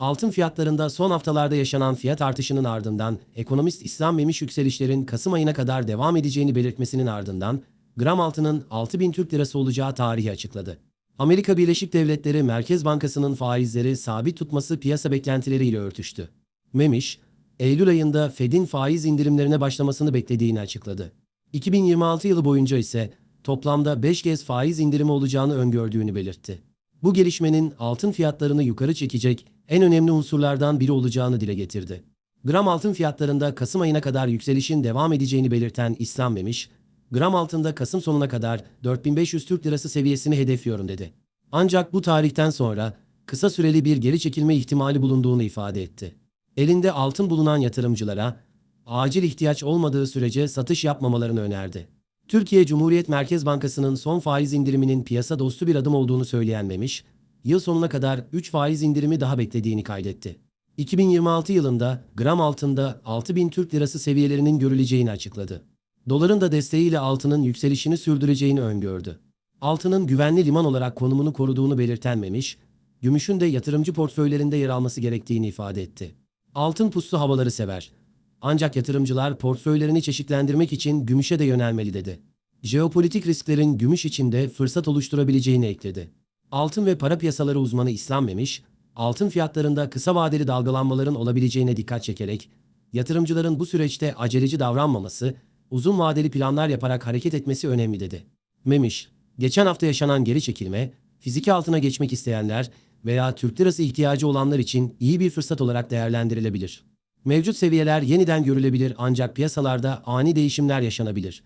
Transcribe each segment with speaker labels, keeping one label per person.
Speaker 1: Altın fiyatlarında son haftalarda yaşanan fiyat artışının ardından ekonomist İslam Memiş yükselişlerin Kasım ayına kadar devam edeceğini belirtmesinin ardından gram altının 6000 Türk lirası olacağı tarihi açıkladı. Amerika Birleşik Devletleri Merkez Bankası'nın faizleri sabit tutması piyasa beklentileriyle örtüştü. Memiş, Eylül ayında Fed'in faiz indirimlerine başlamasını beklediğini açıkladı. 2026 yılı boyunca ise toplamda 5 kez faiz indirimi olacağını öngördüğünü belirtti. Bu gelişmenin altın fiyatlarını yukarı çekecek en önemli unsurlardan biri olacağını dile getirdi. Gram altın fiyatlarında Kasım ayına kadar yükselişin devam edeceğini belirten İslam Memiş, gram altında Kasım sonuna kadar 4500 Türk Lirası seviyesini hedefliyorum dedi. Ancak bu tarihten sonra kısa süreli bir geri çekilme ihtimali bulunduğunu ifade etti. Elinde altın bulunan yatırımcılara acil ihtiyaç olmadığı sürece satış yapmamalarını önerdi. Türkiye Cumhuriyet Merkez Bankası'nın son faiz indiriminin piyasa dostu bir adım olduğunu söyleyen Memiş, yıl sonuna kadar 3 faiz indirimi daha beklediğini kaydetti. 2026 yılında gram altında 6000 Türk Lirası seviyelerinin görüleceğini açıkladı. Doların da desteğiyle altının yükselişini sürdüreceğini öngördü. Altının güvenli liman olarak konumunu koruduğunu belirten Memiş, gümüşün de yatırımcı portföylerinde yer alması gerektiğini ifade etti. Altın puslu havaları sever. Ancak yatırımcılar portföylerini çeşitlendirmek için gümüşe de yönelmeli dedi. Jeopolitik risklerin gümüş içinde fırsat oluşturabileceğini ekledi. Altın ve para piyasaları uzmanı İslam Memiş, altın fiyatlarında kısa vadeli dalgalanmaların olabileceğine dikkat çekerek, yatırımcıların bu süreçte aceleci davranmaması, uzun vadeli planlar yaparak hareket etmesi önemli dedi. Memiş, geçen hafta yaşanan geri çekilme, fiziki altına geçmek isteyenler veya Türk lirası ihtiyacı olanlar için iyi bir fırsat olarak değerlendirilebilir. Mevcut seviyeler yeniden görülebilir ancak piyasalarda ani değişimler yaşanabilir.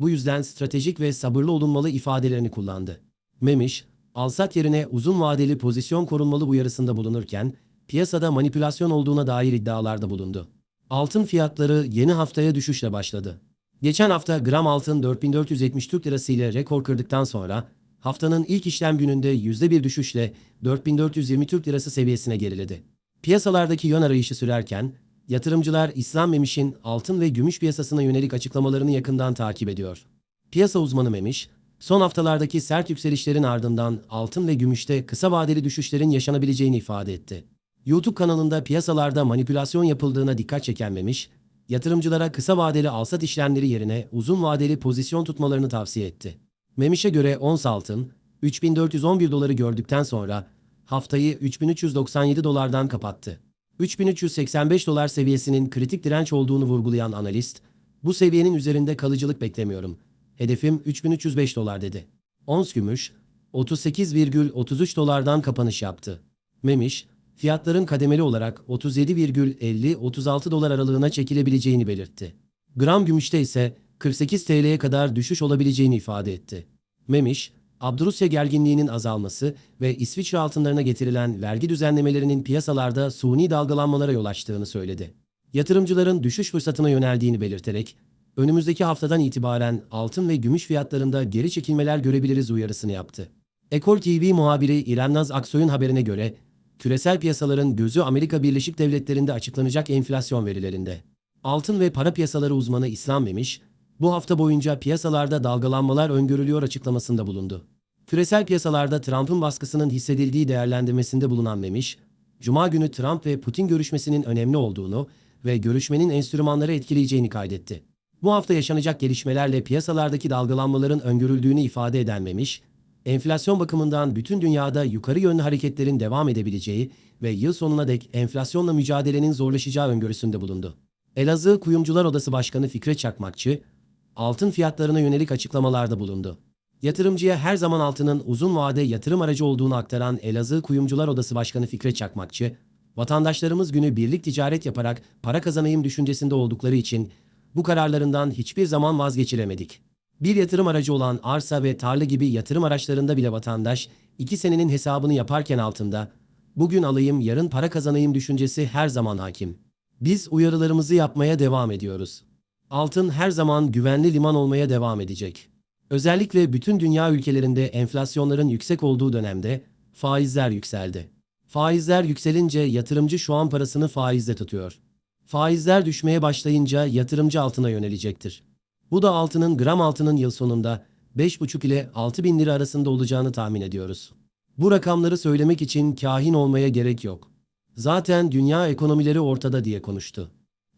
Speaker 1: Bu yüzden stratejik ve sabırlı olunmalı ifadelerini kullandı. Memiş, alsat yerine uzun vadeli pozisyon korunmalı uyarısında bulunurken, piyasada manipülasyon olduğuna dair iddialarda bulundu. Altın fiyatları yeni haftaya düşüşle başladı. Geçen hafta gram altın 4470 Türk Lirası ile rekor kırdıktan sonra haftanın ilk işlem gününde %1 düşüşle 4420 Türk Lirası seviyesine geriledi. Piyasalardaki yön arayışı sürerken yatırımcılar İslam Memiş'in altın ve gümüş piyasasına yönelik açıklamalarını yakından takip ediyor. Piyasa uzmanı Memiş, son haftalardaki sert yükselişlerin ardından altın ve gümüşte kısa vadeli düşüşlerin yaşanabileceğini ifade etti. YouTube kanalında piyasalarda manipülasyon yapıldığına dikkat çeken Memiş, yatırımcılara kısa vadeli alsat işlemleri yerine uzun vadeli pozisyon tutmalarını tavsiye etti. Memiş'e göre ons altın 3411 doları gördükten sonra haftayı 3397 dolardan kapattı. 3385 dolar seviyesinin kritik direnç olduğunu vurgulayan analist, bu seviyenin üzerinde kalıcılık beklemiyorum. Hedefim 3305 dolar dedi. Ons gümüş 38,33 dolardan kapanış yaptı. Memiş, fiyatların kademeli olarak 37,50-36 dolar aralığına çekilebileceğini belirtti. Gram gümüşte ise 48 TL'ye kadar düşüş olabileceğini ifade etti. Memiş, Abdurusya gerginliğinin azalması ve İsviçre altınlarına getirilen vergi düzenlemelerinin piyasalarda suni dalgalanmalara yol açtığını söyledi. Yatırımcıların düşüş fırsatına yöneldiğini belirterek, önümüzdeki haftadan itibaren altın ve gümüş fiyatlarında geri çekilmeler görebiliriz uyarısını yaptı. Ekol TV muhabiri İrem Naz Aksoy'un haberine göre, küresel piyasaların gözü Amerika Birleşik Devletleri'nde açıklanacak enflasyon verilerinde. Altın ve para piyasaları uzmanı İslam Memiş, bu hafta boyunca piyasalarda dalgalanmalar öngörülüyor açıklamasında bulundu. Küresel piyasalarda Trump'ın baskısının hissedildiği değerlendirmesinde bulunan Memiş, Cuma günü Trump ve Putin görüşmesinin önemli olduğunu ve görüşmenin enstrümanları etkileyeceğini kaydetti. Bu hafta yaşanacak gelişmelerle piyasalardaki dalgalanmaların öngörüldüğünü ifade eden Memiş, enflasyon bakımından bütün dünyada yukarı yönlü hareketlerin devam edebileceği ve yıl sonuna dek enflasyonla mücadelenin zorlaşacağı öngörüsünde bulundu. Elazığ Kuyumcular Odası Başkanı Fikret Çakmakçı, altın fiyatlarına yönelik açıklamalarda bulundu. Yatırımcıya her zaman altının uzun vade yatırım aracı olduğunu aktaran Elazığ Kuyumcular Odası Başkanı Fikret Çakmakçı, vatandaşlarımız günü birlik ticaret yaparak para kazanayım düşüncesinde oldukları için bu kararlarından hiçbir zaman vazgeçiremedik. Bir yatırım aracı olan arsa ve tarla gibi yatırım araçlarında bile vatandaş iki senenin hesabını yaparken altında bugün alayım yarın para kazanayım düşüncesi her zaman hakim. Biz uyarılarımızı yapmaya devam ediyoruz. Altın her zaman güvenli liman olmaya devam edecek. Özellikle bütün dünya ülkelerinde enflasyonların yüksek olduğu dönemde faizler yükseldi. Faizler yükselince yatırımcı şu an parasını faizde tutuyor. Faizler düşmeye başlayınca yatırımcı altına yönelecektir. Bu da altının gram altının yıl sonunda 5,5 ile 6 bin lira arasında olacağını tahmin ediyoruz. Bu rakamları söylemek için kahin olmaya gerek yok. Zaten dünya ekonomileri ortada diye konuştu.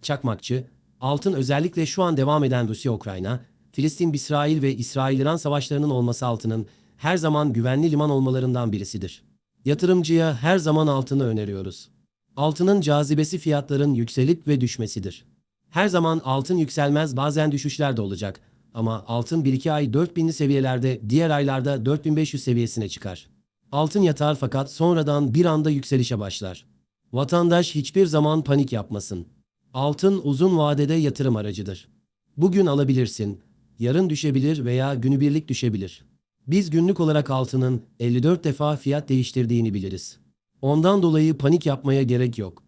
Speaker 1: Çakmakçı, altın özellikle şu an devam eden Rusya-Ukrayna, Filistin-İsrail ve İsrail-İran savaşlarının olması altının her zaman güvenli liman olmalarından birisidir. Yatırımcıya her zaman altını öneriyoruz. Altının cazibesi fiyatların yükselip ve düşmesidir. Her zaman altın yükselmez bazen düşüşler de olacak. Ama altın 1-2 ay 4000'li seviyelerde diğer aylarda 4500 seviyesine çıkar. Altın yatar fakat sonradan bir anda yükselişe başlar. Vatandaş hiçbir zaman panik yapmasın. Altın uzun vadede yatırım aracıdır. Bugün alabilirsin, yarın düşebilir veya günübirlik düşebilir. Biz günlük olarak altının 54 defa fiyat değiştirdiğini biliriz. Ondan dolayı panik yapmaya gerek yok.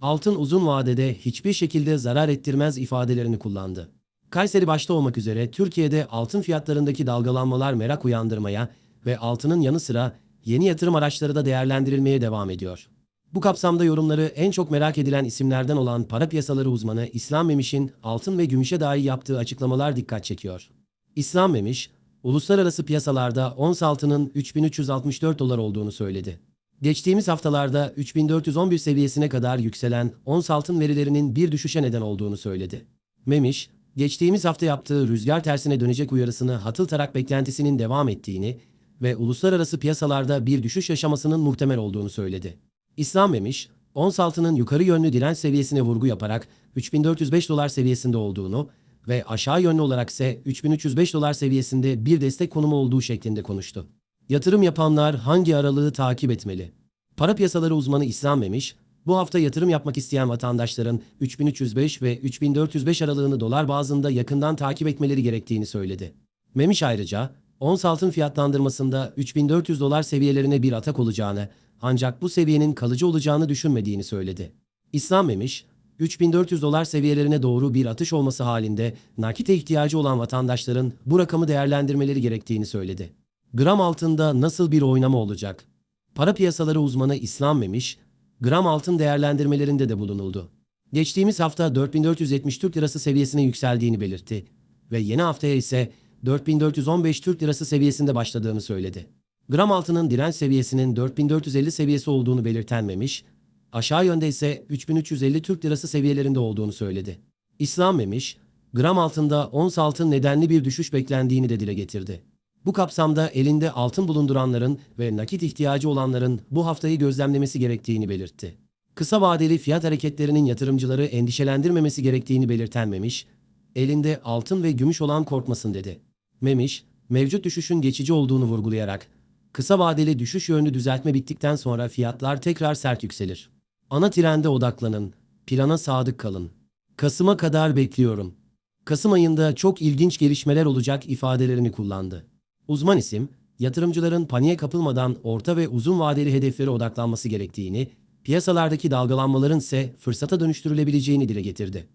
Speaker 1: Altın uzun vadede hiçbir şekilde zarar ettirmez ifadelerini kullandı. Kayseri başta olmak üzere Türkiye'de altın fiyatlarındaki dalgalanmalar merak uyandırmaya ve altının yanı sıra yeni yatırım araçları da değerlendirilmeye devam ediyor. Bu kapsamda yorumları en çok merak edilen isimlerden olan para piyasaları uzmanı İslam Memiş'in altın ve gümüşe dair yaptığı açıklamalar dikkat çekiyor. İslam Memiş, uluslararası piyasalarda ons altının 3364 dolar olduğunu söyledi. Geçtiğimiz haftalarda 3411 seviyesine kadar yükselen ons altın verilerinin bir düşüşe neden olduğunu söyledi. Memiş, geçtiğimiz hafta yaptığı rüzgar tersine dönecek uyarısını hatırlatarak beklentisinin devam ettiğini ve uluslararası piyasalarda bir düşüş yaşamasının muhtemel olduğunu söyledi. İslam Memiş, ons altının yukarı yönlü direnç seviyesine vurgu yaparak 3405 dolar seviyesinde olduğunu ve aşağı yönlü olarak ise 3305 dolar seviyesinde bir destek konumu olduğu şeklinde konuştu. Yatırım yapanlar hangi aralığı takip etmeli? Para piyasaları uzmanı İslam Memiş, bu hafta yatırım yapmak isteyen vatandaşların 3305 ve 3405 aralığını dolar bazında yakından takip etmeleri gerektiğini söyledi. Memiş ayrıca, ons altın fiyatlandırmasında 3400 dolar seviyelerine bir atak olacağını ancak bu seviyenin kalıcı olacağını düşünmediğini söyledi. İslam Memiş, 3400 dolar seviyelerine doğru bir atış olması halinde nakite ihtiyacı olan vatandaşların bu rakamı değerlendirmeleri gerektiğini söyledi. Gram altında nasıl bir oynama olacak? Para piyasaları uzmanı İslam Memiş, gram altın değerlendirmelerinde de bulunuldu. Geçtiğimiz hafta 4470 Türk Lirası seviyesine yükseldiğini belirtti ve yeni haftaya ise 4415 Türk Lirası seviyesinde başladığını söyledi. Gram altının direnç seviyesinin 4450 seviyesi olduğunu belirten Memiş, aşağı yönde ise 3350 Türk Lirası seviyelerinde olduğunu söyledi. İslam Memiş, gram altında ons altın nedenli bir düşüş beklendiğini de dile getirdi. Bu kapsamda elinde altın bulunduranların ve nakit ihtiyacı olanların bu haftayı gözlemlemesi gerektiğini belirtti. Kısa vadeli fiyat hareketlerinin yatırımcıları endişelendirmemesi gerektiğini belirten Memiş, elinde altın ve gümüş olan korkmasın dedi. Memiş, mevcut düşüşün geçici olduğunu vurgulayarak, kısa vadeli düşüş yönlü düzeltme bittikten sonra fiyatlar tekrar sert yükselir. Ana trende odaklanın, plana sadık kalın. Kasım'a kadar bekliyorum. Kasım ayında çok ilginç gelişmeler olacak ifadelerini kullandı. Uzman isim, yatırımcıların paniğe kapılmadan orta ve uzun vadeli hedeflere odaklanması gerektiğini, piyasalardaki dalgalanmaların ise fırsata dönüştürülebileceğini dile getirdi.